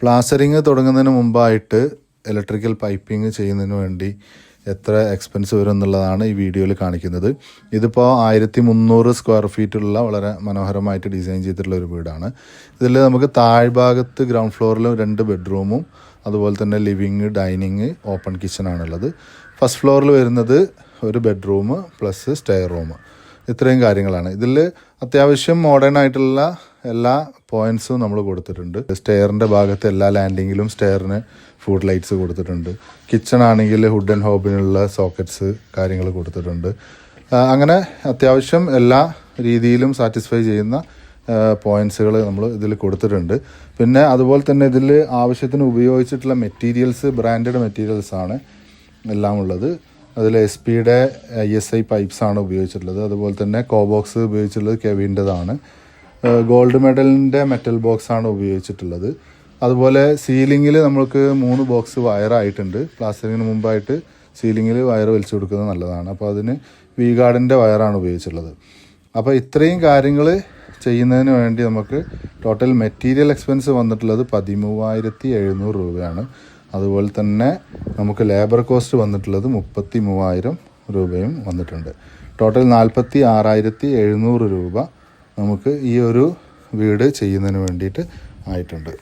Plastering തുടങ്ങുന്നതിന് മുമ്പായിട്ട് electrical piping ചെയ്യുന്നതിന് വേണ്ടി എത്ര എക്സ്പെൻസ് വരും എന്നുള്ളതാണ് ഈ വീഡിയോയിൽ കാണിക്കുന്നത്. ഇതിപ്പോൾ ആയിരത്തി മുന്നൂറ് സ്ക്വയർ ഫീറ്റുള്ള വളരെ മനോഹരമായിട്ട് ഡിസൈൻ ചെയ്തിട്ടുള്ള ഒരു വീടാണ്. ഇതിൽ നമുക്ക് താഴ്ഭാഗത്ത് ഗ്രൗണ്ട് ഫ്ലോറിലും രണ്ട് ബെഡ്റൂമും അതുപോലെ തന്നെ ലിവിങ് ഡൈനിങ് ഓപ്പൺ കിച്ചണാണുള്ളത് ഫസ്റ്റ് ഫ്ലോറിൽ വരുന്നത് ഒരു ബെഡ്റൂം പ്ലസ് സ്റ്റെയർ റൂം ഇത്രയും കാര്യങ്ങളാണ്. ഇതിൽ അത്യാവശ്യം മോഡേൺ ആയിട്ടുള്ള എല്ലാ പോയിന്റ്സും നമ്മൾ കൊടുത്തിട്ടുണ്ട്. സ്റ്റെയറിന്റെ ഭാഗത്ത് എല്ലാ ലാൻഡിങ്ങിലും സ്റ്റെയറിന് ഫുഡ് ലൈറ്റ്സ് കൊടുത്തിട്ടുണ്ട്. കിച്ചൺ ആണെങ്കിൽ ഹുഡ് ആൻഡ് ഹോബിനുള്ള സോക്കറ്റ്സ് കാര്യങ്ങൾ കൊടുത്തിട്ടുണ്ട്. അങ്ങനെ അത്യാവശ്യം എല്ലാ രീതിയിലും സാറ്റിസ്ഫൈ ചെയ്യുന്ന പോയിന്റ്സുകൾ നമ്മൾ ഇതിൽ കൊടുത്തിട്ടുണ്ട്. പിന്നെ അതുപോലെ തന്നെ ഇതിൽ ആവശ്യത്തിന് ഉപയോഗിച്ചിട്ടുള്ള മെറ്റീരിയൽസ് ബ്രാൻഡഡ് മെറ്റീരിയൽസ് ആണ് എല്ലാം ഉള്ളത്. അതിൽ എസ് പിയുടെ ഐ എസ് ഐ പൈപ്സ് ആണ് ഉപയോഗിച്ചിട്ടുള്ളത്. അതുപോലെ തന്നെ കോബോക്സ് ഉപയോഗിച്ചിട്ടുള്ളത് കെവിന്റെതാണ് ഗോൾഡ് മെഡലിന്റെ മെറ്റൽ ബോക്സ് ആണ് ഉപയോഗിച്ചിട്ടുള്ളത്. അതുപോലെ സീലിങ്ങിൽ നമ്മൾക്ക് മൂന്ന് ബോക്സ് വയറായിട്ടുണ്ട് പ്ലാസ്റ്ററിങ്ങിന് മുമ്പായിട്ട് സീലിങ്ങിൽ വയർ വലിച്ചു കൊടുക്കുന്നത് നല്ലതാണ്. അപ്പോൾ അതിന് വി ഗാർഡിന്റെ വയറാണ് ഉപയോഗിച്ചിട്ടുള്ളത്. അപ്പോൾ ഇത്രയും കാര്യങ്ങൾ ചെയ്യുന്നതിന് വേണ്ടി നമുക്ക് ടോട്ടൽ മെറ്റീരിയൽ എക്സ്പെൻസ് വന്നിട്ടുള്ളത് പതിമൂവായിരത്തി എഴുന്നൂറ് രൂപയാണ്. അതുപോലെ തന്നെ നമുക്ക് ലേബർ കോസ്റ്റ് വന്നിട്ടുള്ളത് മുപ്പത്തി മൂവായിരം രൂപയും വന്നിട്ടുണ്ട്. ടോട്ടൽ നാൽപ്പത്തി ആറായിരത്തി എഴുന്നൂറ് രൂപ നമുക്ക് ഈ ഒരു വീട് ചെയ്യുന്നതിന് വേണ്ടിയിട്ട് ആയിട്ടുണ്ട്.